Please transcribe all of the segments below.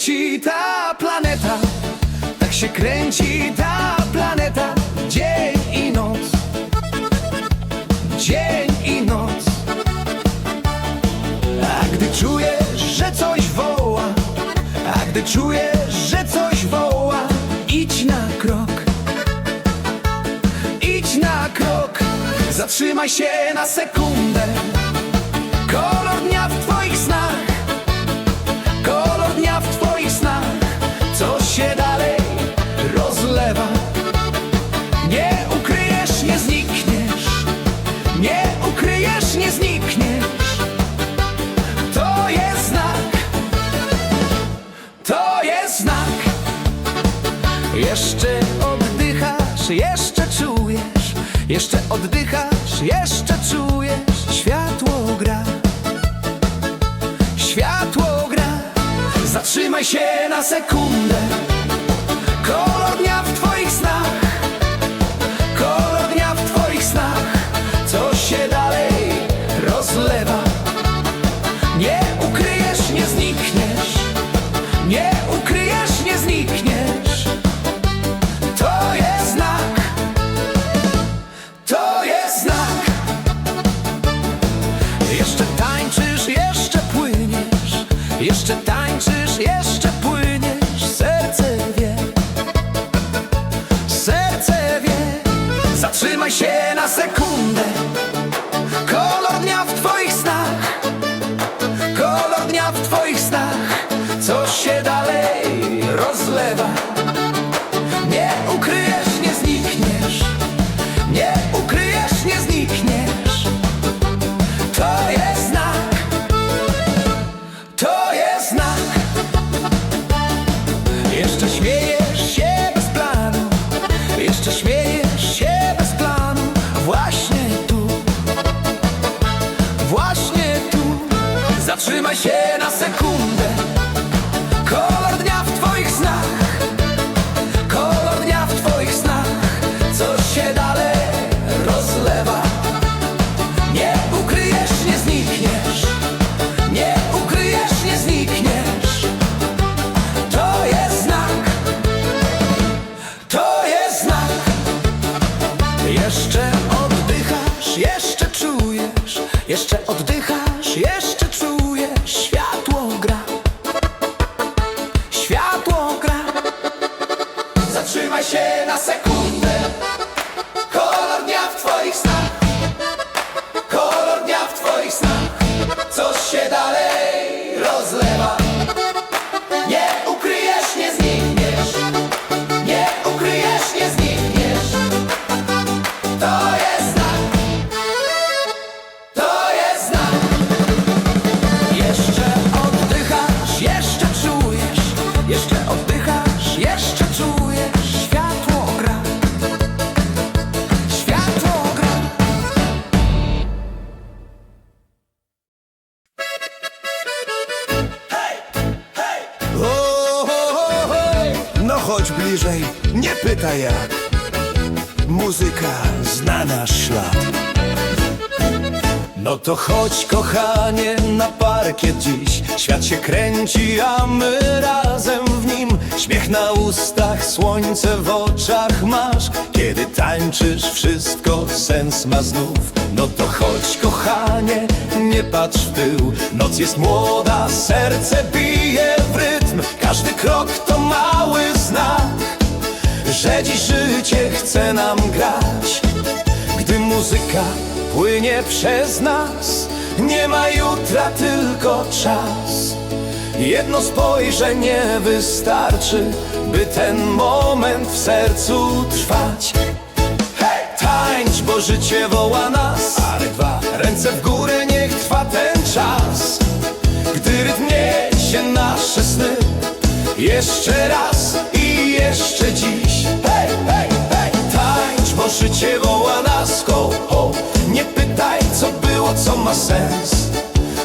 kręci ta planeta, tak się kręci ta planeta, dzień i noc, dzień i noc. A gdy czujesz, że coś woła, a gdy czujesz, że coś woła, idź na krok, idź na krok, zatrzymaj się na sekundę. Jeszcze oddychasz, jeszcze czujesz Światło gra. Światło gra. Zatrzymaj się na sekundę dnia w twoich snach Co się dalej rozlewa mas cheia na sequência. No to chodź kochanie na parkiet dziś. Świat się kręci, a my razem w nim. Śmiech na ustach, słońce w oczach masz. Kiedy tańczysz wszystko sens ma znów. No to chodź kochanie, nie patrz w tył. Noc jest młoda, serce bije w rytm. Każdy krok to mały znak że dziś życie chce nam grać. Gdy muzyka płynie przez nas. Nie ma jutra, tylko czas. Jedno spojrzenie wystarczy By ten moment w sercu trwać. Hej! Tańcz, bo życie woła nas. Ale dwa. Ręce w górę, niech trwa ten czas. Gdy rytm niesie nasze sny Jeszcze raz i jeszcze dziś. Hej, hej, hej! Tańcz, bo życie woła nas. Ho, ho. Co ma sens.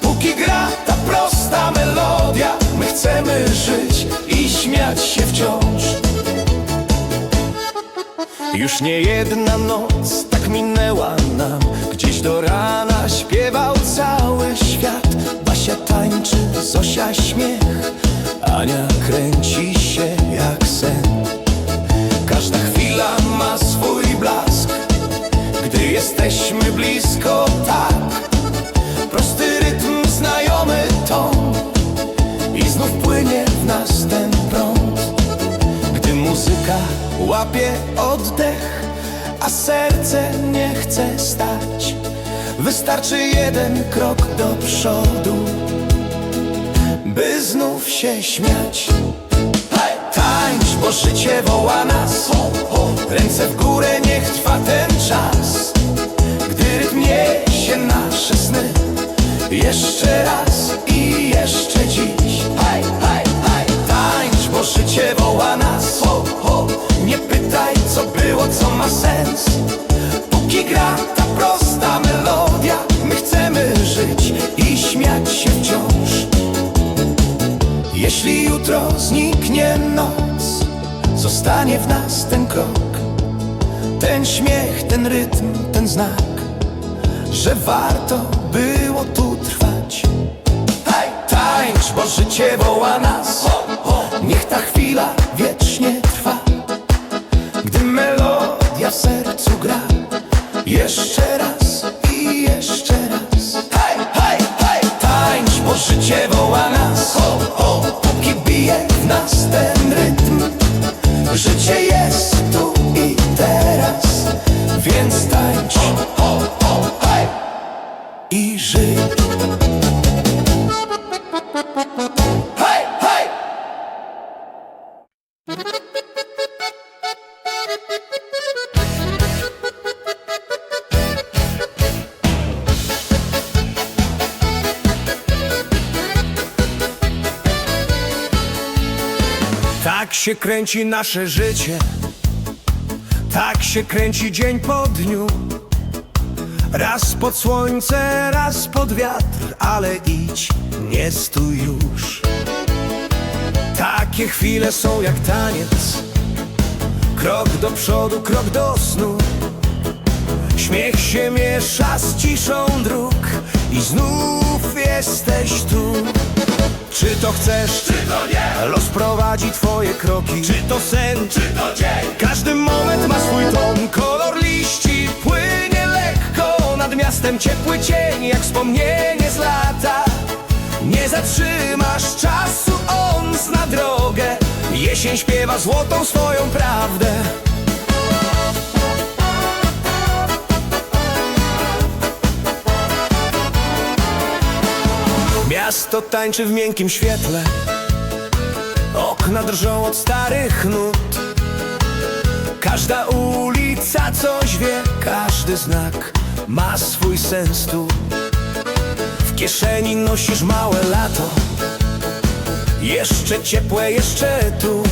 Póki gra ta prosta melodia My chcemy żyć i śmiać się wciąż. Już nie jedna noc tak minęła nam. Gdzieś do rana śpiewał cały świat. Basia tańczy, Zosia śmiech Ania kręci się jak sen. Każda chwila ma swój blask. Gdy jesteśmy blisko łapie oddech A serce nie chce stać. Wystarczy jeden krok do przodu By znów się śmiać! Tańcz, bo życie woła nas tańcz, bo życie woła nas, niech ta chwila wiecznie trwa. Gdy melodia w sercu gra, jeszcze raz i jeszcze raz. Hej, hej, hej, tańcz, bo życie woła nas, póki bije w nas ten rytm. Życie jest się kręci nasze życie. Tak się kręci dzień po dniu. Raz pod słońce, raz pod wiatr Ale idź, nie stój już. Takie chwile są jak taniec. Krok do przodu, krok do snu. Śmiech się miesza z ciszą dróg I znów jesteś tu. Czy to chcesz, czy to nie Los prowadzi twoje kroki. Czy to sen, czy to dzień? Każdy moment ma swój ton Kolor liści płynie lekko. Nad miastem ciepły cień Jak wspomnienie z lata. Nie zatrzymasz czasu On zna drogę. Jesień śpiewa złotą swoją prawdę. Miasto tańczy w miękkim świetle Okna drżą od starych nut. Każda ulica coś wie Każdy znak ma swój sens tu. W kieszeni nosisz małe lato. Jeszcze ciepłe, jeszcze tu.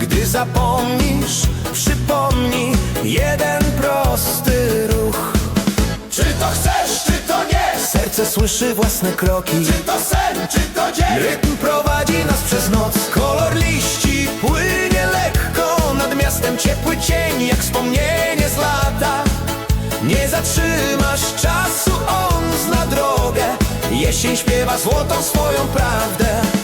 Gdy zapomnisz, przypomnij Jeden prosty ruch. Czy to chcesz, czy? Serce słyszy własne kroki. Czy to sen, czy to dzień? Rytm prowadzi nas przez noc. Kolor liści płynie lekko Nad miastem. Ciepły cień Jak wspomnienie z lata. Nie zatrzymasz czasu On zna drogę. Jesień śpiewa złotą swoją prawdę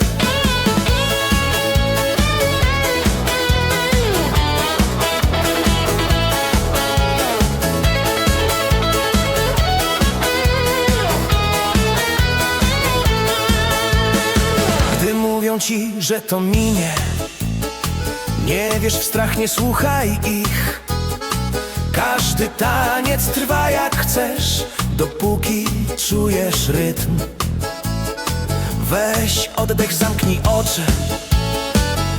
że to minie. Nie wiesz w strach, nie słuchaj ich. Każdy taniec trwa jak chcesz Dopóki czujesz rytm. Weź oddech, zamknij oczy.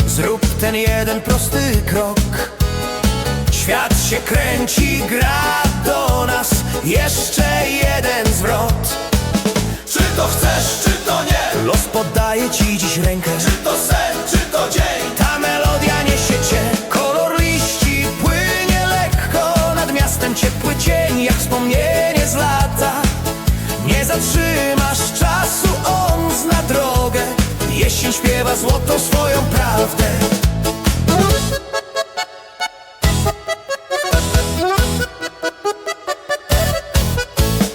Zrób ten jeden prosty krok. Świat się kręci, gra do nas Jeszcze jeden zwrot. Czy to chcesz, czy to nie? Los poddaje ci dziś rękę Dziecię śpiewa złotą swoją prawdę.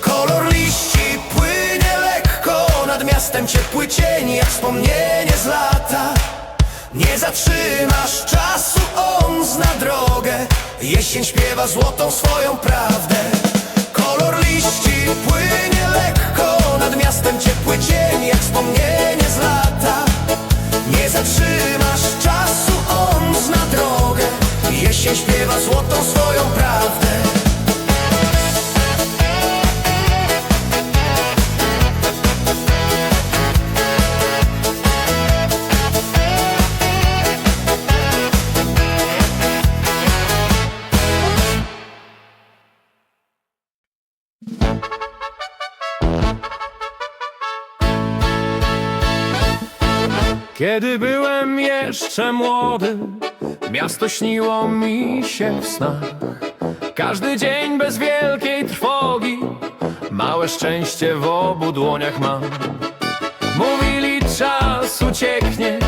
Kolor liści płynie lekko Nad miastem ciepły cień Jak wspomnienie z lata. Nie zatrzymasz czasu On zna drogę. Jesień śpiewa złotą swoją prawdę. Kolor liści płynie lekko Nad miastem ciepły cień Jak wspomnienie z lata. Nie zatrzymasz czasu, on zna drogę. Jesień śpiewa złotą swoją prawdę Kiedy byłem jeszcze młody, miasto śniło mi się w snach. Każdy dzień bez wielkiej trwogi, małe szczęście w obu dłoniach mam. Mówili czas ucieknie,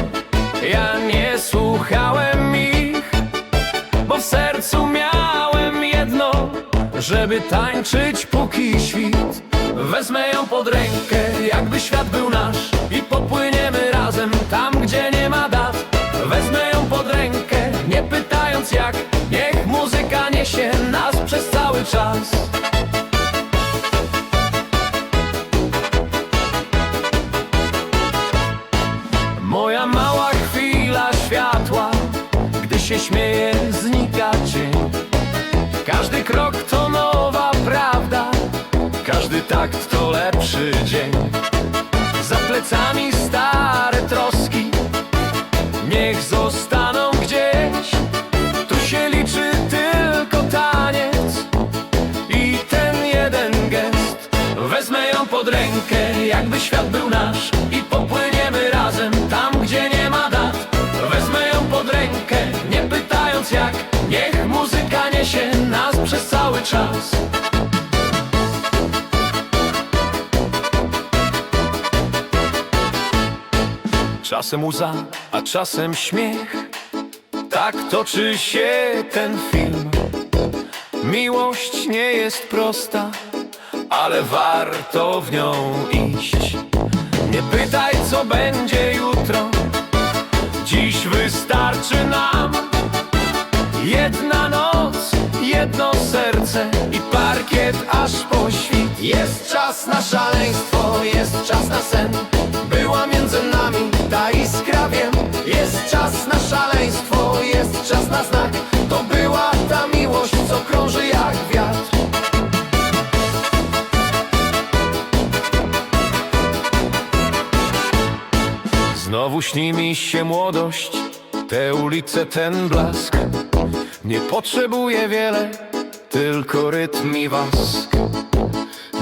ja nie słuchałem ich, bo w sercu miałem jedno, żeby tańczyć póki świt. Wezmę ją pod rękę, jakby świat był nasz niesie nas przez cały czas. Czasem łza, a czasem śmiech. Tak toczy się ten film. Miłość nie jest prosta Ale warto w nią iść. Nie pytaj co będzie jutro. Dziś wystarczy nam Jedna noc, jedno serce i parkiet aż po świt. Jest czas na szaleństwo, śni mi się młodość, te ulice, ten blask. Nie potrzebuję wiele, tylko rytm i wask.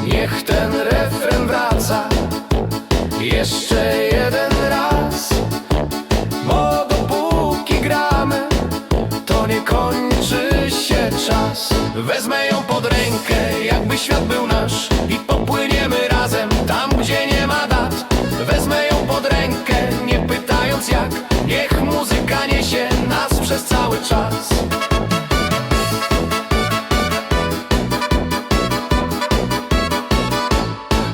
Niech ten refren wraca, jeszcze jeden raz. Bo dopóki gramy, to nie kończy się czas. Wezmę ją pod rękę, jakby świat był nasz czas.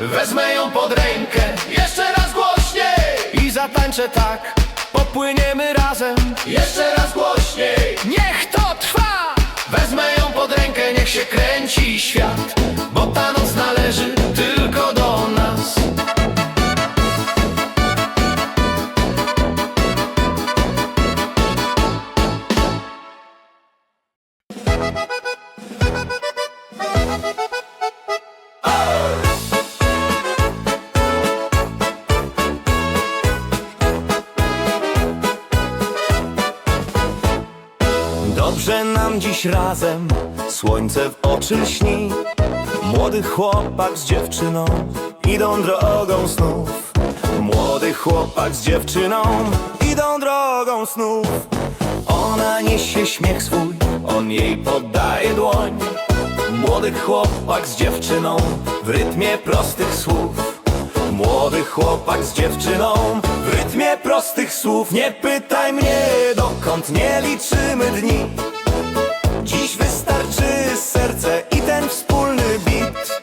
Wezmę ją pod rękę, jeszcze raz głośniej. I zatańczę tak, popłyniemy razem. Jeszcze raz głośniej, niech to trwa! Wezmę ją pod rękę, niech się kręci świat Bo ta noc dziś razem, słońce w oczy lśni. Młody chłopak z dziewczyną idą drogą snów. Młody chłopak z dziewczyną idą drogą snów. Ona niesie śmiech swój, on jej podaje dłoń. Młody chłopak z dziewczyną w rytmie prostych słów. Młody chłopak z dziewczyną w rytmie prostych słów. Nie pytaj mnie dokąd nie liczymy dni Dziś wystarczy serce i ten wspólny bit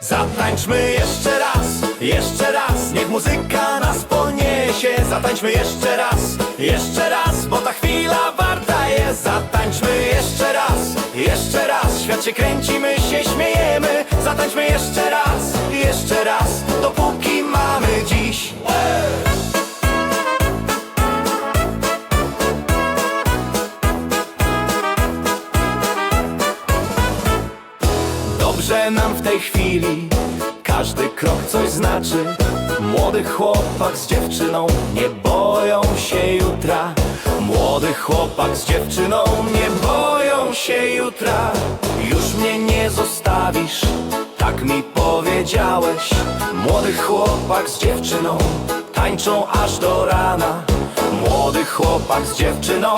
Zatańczmy jeszcze raz, jeszcze raz. Niech muzyka nas poniesie. Za Zatańczmy jeszcze raz, jeszcze raz, bo ta chwila warta jest. Zatańczmy jeszcze raz, jeszcze raz. Świat się kręci, my się śmiejemy. Zatańczmy jeszcze raz, jeszcze raz. Dopóki mamy Chwili Każdy krok coś znaczy. Młody chłopak z dziewczyną Nie boją się jutra. Młody chłopak z dziewczyną Nie boją się jutra. Już mnie nie zostawisz Tak mi powiedziałeś. Młody chłopak z dziewczyną Tańczą aż do rana Młody chłopak z dziewczyną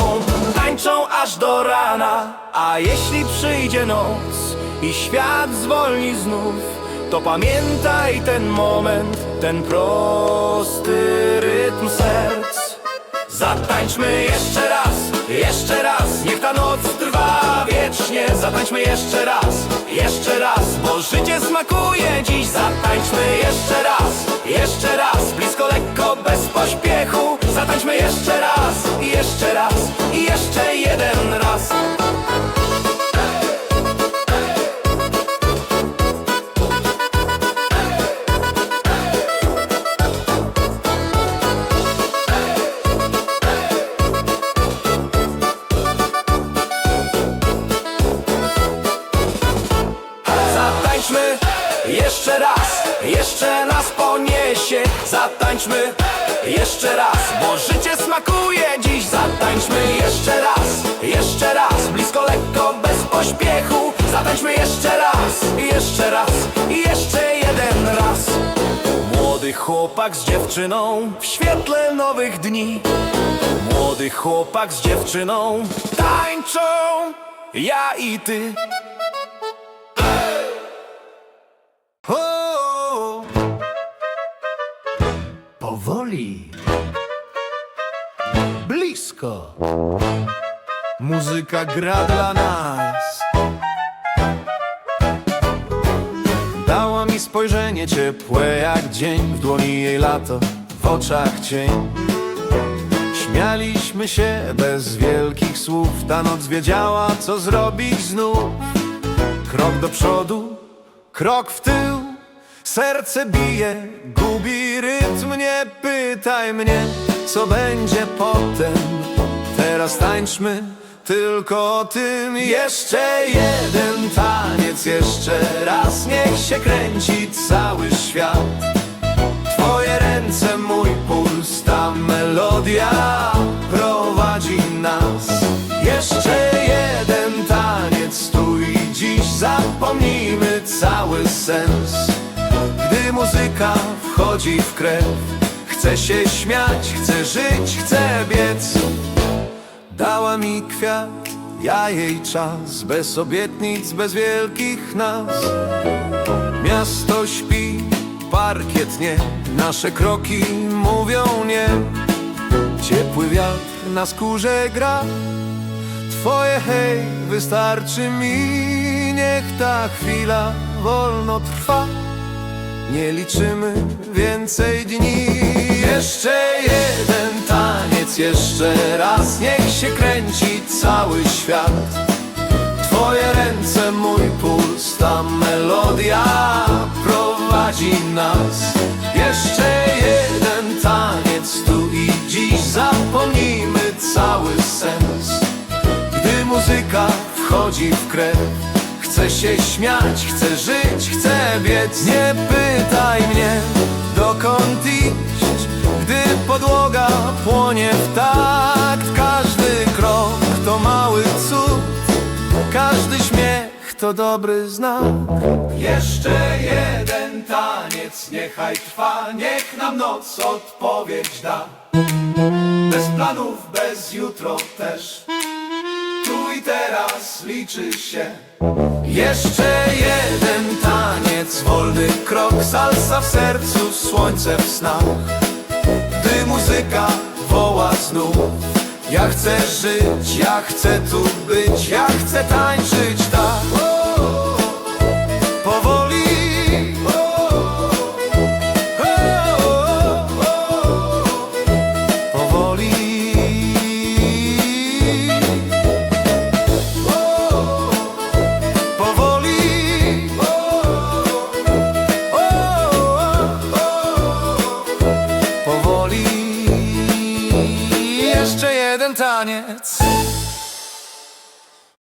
Tańczą aż do rana A jeśli przyjdzie noc i świat zwolni znów, to pamiętaj ten moment, ten prosty rytm serc. Zatańczmy jeszcze raz, jeszcze raz, niech ta noc trwa wiecznie. Zatańczmy jeszcze raz, jeszcze raz, bo życie smakuje dziś. Zatańczmy jeszcze raz, jeszcze raz, blisko, lekko, bez pośpiechu. Zatańczmy jeszcze raz, jeszcze raz, i jeszcze jeden raz. Zatańczmy jeszcze raz, bo życie smakuje dziś. Zatańczmy jeszcze raz, jeszcze raz Blisko, lekko, bez pośpiechu. Zatańczmy jeszcze raz, jeszcze raz jeszcze jeden raz. Młody chłopak z dziewczyną w świetle nowych dni. Młody chłopak z dziewczyną tańczą ja i ty Powoli. Blisko. Muzyka gra dla nas. Dała mi spojrzenie ciepłe jak dzień W dłoni jej lato, w oczach cień Śmialiśmy się bez wielkich słów Ta noc wiedziała co zrobić znów Krok do przodu, krok w tył Serce bije, gubi rytm Nie pytaj mnie, co będzie potem. Teraz tańczmy tylko o tym. Jeszcze jeden taniec, jeszcze raz Niech się kręci cały świat. Twoje ręce, mój puls, ta melodia prowadzi nas. Jeszcze jeden taniec, tu i dziś zapomnijmy cały sens Muzyka wchodzi w krew. Chcę się śmiać, chcę żyć, chcę biec. Dała mi kwiat, ja jej czas. Bez obietnic, bez wielkich nas. Miasto śpi, parkiet nie. Nasze kroki mówią nie. Ciepły wiatr na skórze gra. Twoje hej wystarczy mi. Niech ta chwila wolno trwa Nie liczymy więcej dni. Jeszcze jeden taniec, jeszcze raz Niech się kręci cały świat. Twoje ręce, mój puls, ta melodia prowadzi nas. Jeszcze jeden taniec, tu i dziś zapomnijmy cały sens. Gdy muzyka wchodzi w krew Chcę się śmiać, chcę żyć, chcę biec. Nie pytaj mnie, dokąd iść. Gdy podłoga płonie w takt Każdy krok to mały cud. Każdy śmiech to dobry znak. Jeszcze jeden taniec niechaj trwa Niech nam noc odpowiedź da. Bez planów, bez jutro też I teraz liczy się. Jeszcze jeden taniec Wolny krok, salsa w sercu Słońce w snach. Gdy muzyka woła znów Ja chcę żyć, ja chcę tu być Ja chcę tańczyć tak